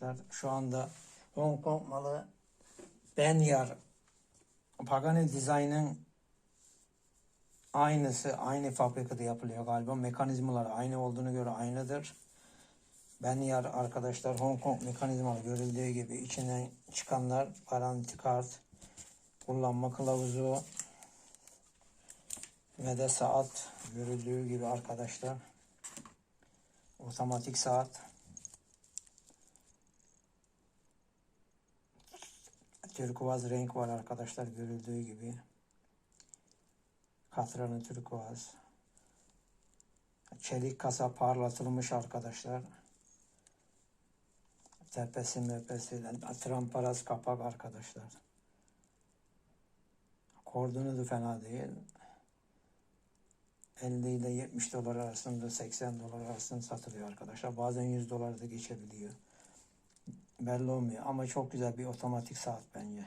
arkadaşlar. Şu anda Hong Kong malı Benyar Pagani Design'ın aynısı aynı fabrikada yapılıyor galiba. Mekanizmalar aynı olduğunu göre aynıdır. Benyar arkadaşlar Hong Kong mekanizmalı görüldüğü gibi içinden çıkanlar garanti kart, kullanma kılavuzu ve de saat görüldüğü gibi arkadaşlar. Otomatik saat. Turkuaz renk var arkadaşlar görüldüğü gibi. Katranı turkuaz. Çelik kasa parlatılmış arkadaşlar. Tepesi mepesi, tramparaz kapak arkadaşlar. Kordonu da fena değil. 50 ile 70 dolar arasında 80 dolar arasında satılıyor arkadaşlar. Bazen 100 dolar da geçebiliyor. Belli olmuyor ama çok güzel bir otomatik saat bence.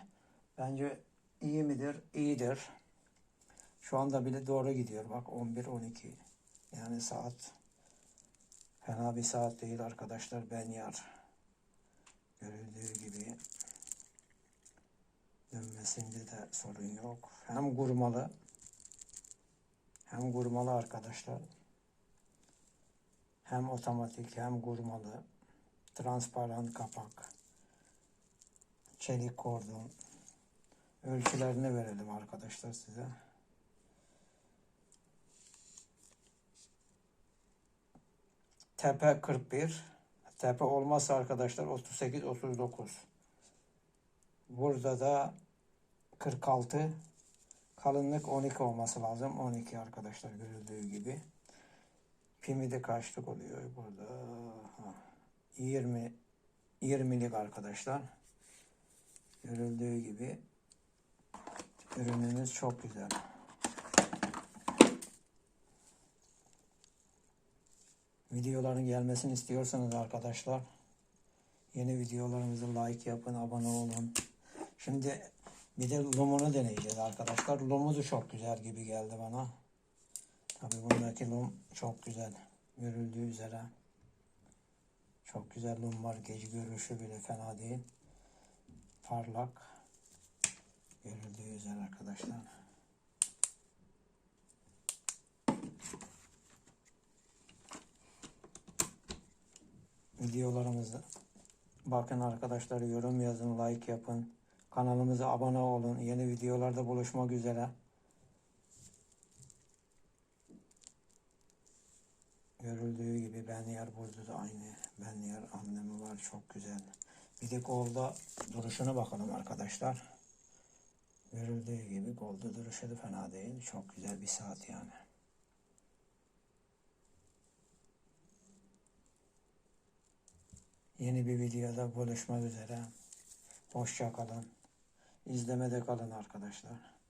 Bence iyi midir? İyidir. Şu anda bile doğru gidiyor. Bak 11-12. Yani saat fena bir saat değil arkadaşlar. Ben yar. Görüldüğü gibi dönmesinde de sorun yok. Hem kurmalı hem kurmalı arkadaşlar. Hem otomatik hem kurmalı. Transparan kapak. Çelik kordon. Ölçülerini verelim arkadaşlar size. Tepe 41. Tepe olmazsa arkadaşlar 38 39. Burada da 46. Kalınlık 12 olması lazım. 12 arkadaşlar görüldüğü gibi. Pimi de kaçlık oluyor burada? Ha, 20 20'lik arkadaşlar. Görüldüğü gibi ürünümüz çok güzel. Videoların gelmesini istiyorsanız arkadaşlar yeni videolarımızı like yapın, abone olun. Şimdi bir de lumunu deneyeceğiz arkadaşlar. Lumu da çok güzel gibi geldi bana. Tabi bundaki lum çok güzel. Görüldüğü üzere. Çok güzel lum var. Gece görüşü bile fena değil. Parlak. Görüldüğü üzere arkadaşlar. Videolarımızı bakın arkadaşlar yorum yazın, like yapın. Kanalımıza abone olun. Yeni videolarda buluşmak üzere. Görüldüğü gibi ben yer burada da aynı. Ben yer anlamı var. Çok güzel. Bir de golda duruşuna bakalım arkadaşlar. Görüldüğü gibi golda duruşu da fena değil. Çok güzel bir saat yani. Yeni bir videoda buluşmak üzere. Hoşça kalın. İzlemede kalın arkadaşlar.